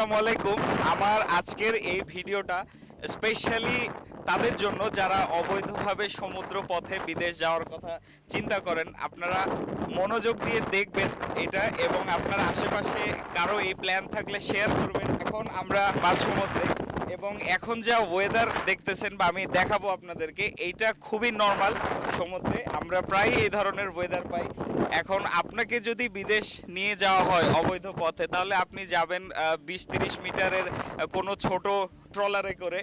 আসসালামু আলাইকুম। আমার আজকের এই ভিডিওটা স্পেশালি তাদের জন্য যারা অবৈধভাবে সমুদ্র পথে বিদেশ যাওয়ার কথা চিন্তা করেন, আপনারা মনোযোগ দিয়ে দেখবেন এটা এবং আপনার আশেপাশে কারও এই প্ল্যান থাকলে শেয়ার করবেন। এখন আমরা মাঝ সমুদ্রে এবং এখন যা ওয়েদার দেখতেছেন বা আমি দেখাবো আপনাদেরকে, এইটা খুবই নর্মাল সমুদ্রে। আমরা প্রায় এই ধরনের ওয়েদার পাই। এখন আপনাকে যদি বিদেশ নিয়ে যাওয়া হয় অবৈধ পথে, তাহলে আপনি যাবেন বিশ তিরিশ মিটারের কোনো ছোট ট্রলারে করে।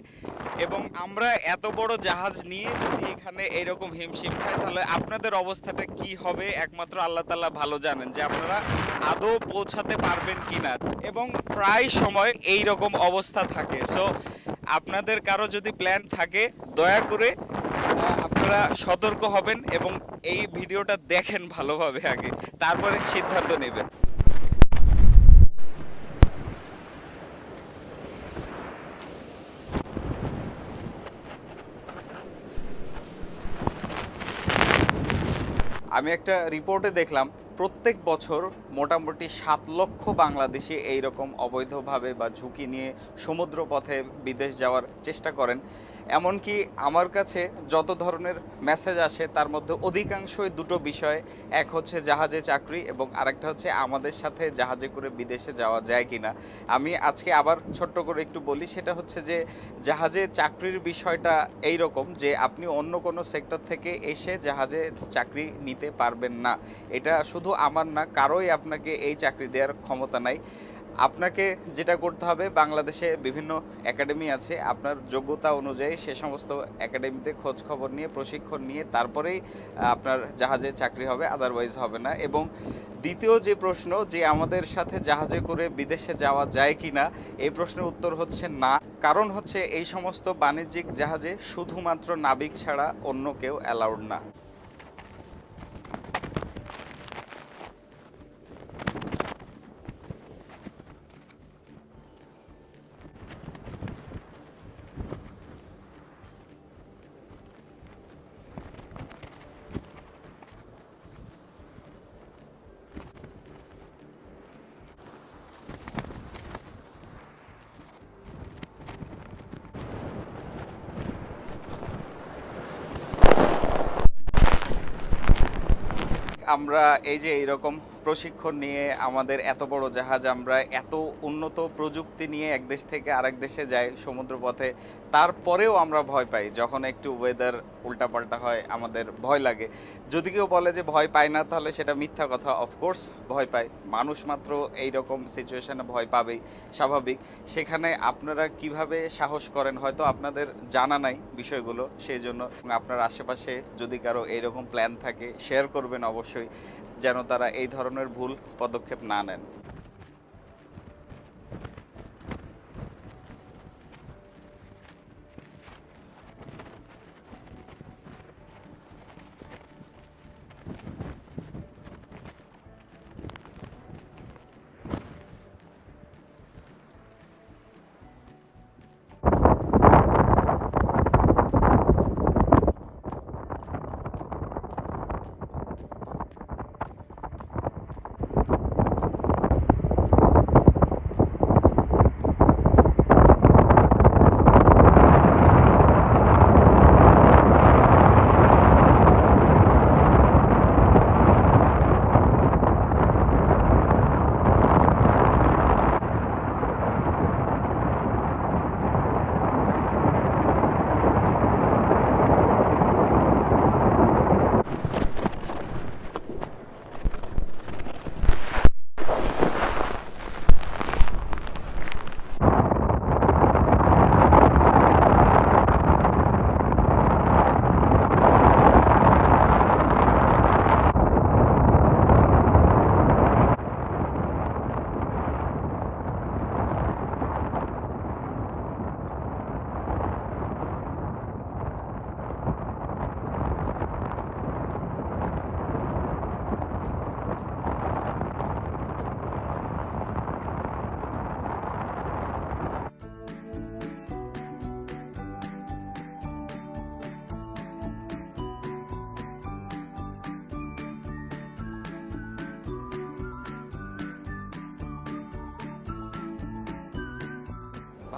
এবং আমরা এত বড় জাহাজ নিয়ে যদি এখানে এইরকম হিমশিম খাই, তাহলে আপনাদের অবস্থাটা কি হবে? একমাত্র আল্লাহ তাল্লাহ ভালো জানেন যে আপনারা আদৌ পৌঁছাতে পারবেন কিনা। এবং প্রায় সময় এই রকম অবস্থা থাকে। সো আপনাদের কারও যদি প্ল্যান থাকে, দয়া করে আপনারা সতর্ক হবেন এবং এই ভিডিওটা দেখেন ভালোভাবে আগে, তারপরে সিদ্ধান্ত নেবেন। আমি একটা রিপোর্টে দেখলাম প্রত্যেক বছর মোটামুটি সাত লক্ষ বাংলাদেশি এইরকম অবৈধভাবে বা ঝুঁকি নিয়ে সমুদ্রপথে বিদেশ যাওয়ার চেষ্টা করেন। এমনকি আমার কাছে যত ধরনের মেসেজ আসে, তার মধ্যে অধিকাংশই দুটো বিষয়। এক হচ্ছে জাহাজে চাকরি এবং আরেকটা হচ্ছে আমাদের সাথে জাহাজে করে বিদেশে যাওয়া যায় কিনা। আমি আজকে আবার ছোট্ট করে একটু বলি, সেটা হচ্ছে যে জাহাজে চাকরির বিষয়টা এই রকম যে আপনি অন্য কোনো সেক্টর থেকে এসে জাহাজে চাকরি নিতে পারবেন না। এটা শুধু আমার না, কারোই আপনাকে এই চাকরি দেওয়ার ক্ষমতা নাই। আপনাকে যেটা করতে হবে, বাংলাদেশে বিভিন্ন একাডেমি আছে, আপনার যোগ্যতা অনুযায়ী সে সমস্ত একাডেমিতে খোঁজ খবর নিয়ে, প্রশিক্ষণ নিয়ে, তারপরেই আপনার জাহাজে চাকরি হবে আদারওয়াইজ হবে না। এবং দ্বিতীয় যে প্রশ্ন, যে আমাদের সাথে জাহাজে করে বিদেশে যাওয়া যায় কি না এই প্রশ্নের উত্তর হচ্ছে না। কারণ হচ্ছে এই সমস্ত বাণিজ্যিক জাহাজে শুধুমাত্র নাবিক ছাড়া অন্য কেউ অ্যালাউড না। আমরা এই যে এইরকম প্রশিক্ষণ নিয়ে আমাদের এত বড় জাহাজ, আমরা এত উন্নত প্রযুক্তি নিয়ে এক দেশ থেকে আরেক দেশে যাই সমুদ্রপথে, তারপরেও আমরা ভয় পাই যখন একটু ওয়েদার উল্টাপাল্টা হয়, আমাদের ভয় লাগে। যদি কেউ বলে যে ভয় পায় না, তাহলে সেটা মিথ্যা কথা অফকোর্স ভয় পায়। মানুষ মাত্র এই রকম সিচুয়েশনে ভয় পাবেই, স্বাভাবিক। সেখানে আপনারা কীভাবে সাহস করেন হয়তো আপনাদের জানা নাই বিষয়গুলো সেই জন্য আপনার আশেপাশে যদি কারও এইরকম প্ল্যান থাকে শেয়ার করবেন অবশ্যই, যেন তারা এই ধরনের ভুল পদক্ষেপ না নেন।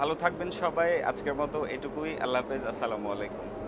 ভালো থাকবেন সবাই। আজকের মতো এটুকুই। আল্লাহ হাফেজ। আসসালামু আলাইকুম।